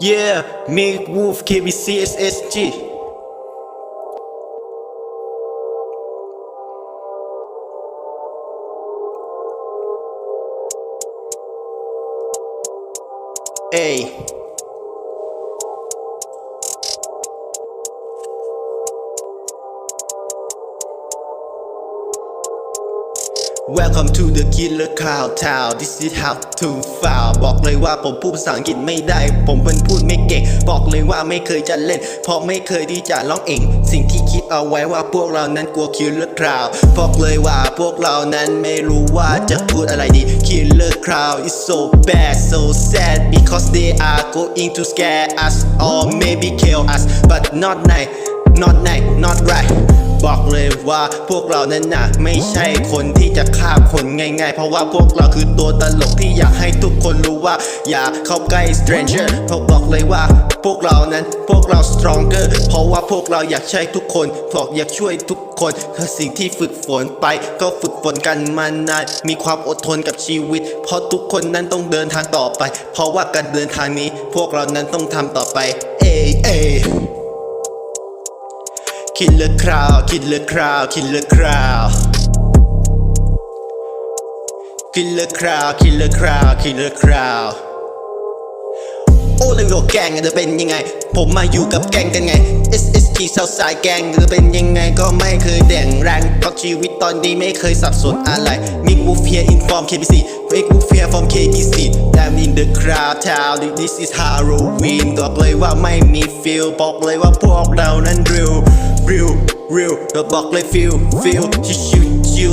Yeah, me Wolf KBCSSG. Hey. Welcome to the Killer Cow Town This is how to foul บอกเลยว่าผมพูดภาษาอังกฤษไม่ได้ ผมเป็นพูดไม่เก่ง บอกเลยว่าไม่เคยจะเล่น เพราะไม่เคยที่จะร้องเอง สิ่งที่คิดเอาไว้ว่าพวกเรานั้นกลัว Killer Crowd บอกเลยว่าพวกเรานั้นไม่รู้ว่าจะพูดอะไรดี Killer Crowd is so bad so sad because they are going to scare us or maybe kill us but not night not night not right บอกเลยว่าพวกเรานั้นน่ะไม่ใช่คนที่จะฆ่าคนง่ายๆ เพราะว่าพวกเราคือตัวตลกที่อยากให้ทุกคนรู้ว่า อย่าเข้าใกล้ stranger เพราะบอกเลยว่า พวกเรานั้นพวกเรา stronger เพราะว่าพวกเราอยากใช้ทุกคนบอกอยากช่วยทุกคนคือสิ่งที่ฝึกฝนไป ก็ฝึกฝนกันมานานมีความอดทนกับชีวิต เพราะทุกคนนั้นต้องเดินทางต่อไป เพราะว่าการเดินทางนี้พวกเรานั้นต้องทำต่อไป เอ้ ยเอ้ย Killer crowd, killer crowd, killer crowd. Killer crowd, killer crowd, killer crowd. โอ้เลยโรแกงจะเป็นยังไง ผมมาอยู่กับแกงกันไง SSG เซาสายแกงจะเป็นยังไงก็ไม่เคยแด่งแรงเพราะชีวิตตอนนี้ไม่เคยสับสนอะไรมิกบูเฟียอินฟอร์ม KBC มิกบูเฟีย from KBC Damn in the crowd town this is Halloween บอกเลยว่าไม่มี feel บอกเลยว่าพวกเรานั้น real real real ก็บอกเลย feel feel ชิวชิวชิว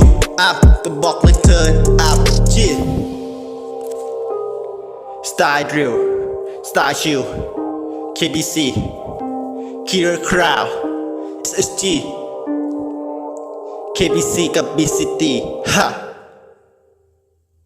up ก็บอกเลย turn up yeah Style drill Style chill KBC Killer Crowd SSG KBC กับ BCT ฮะ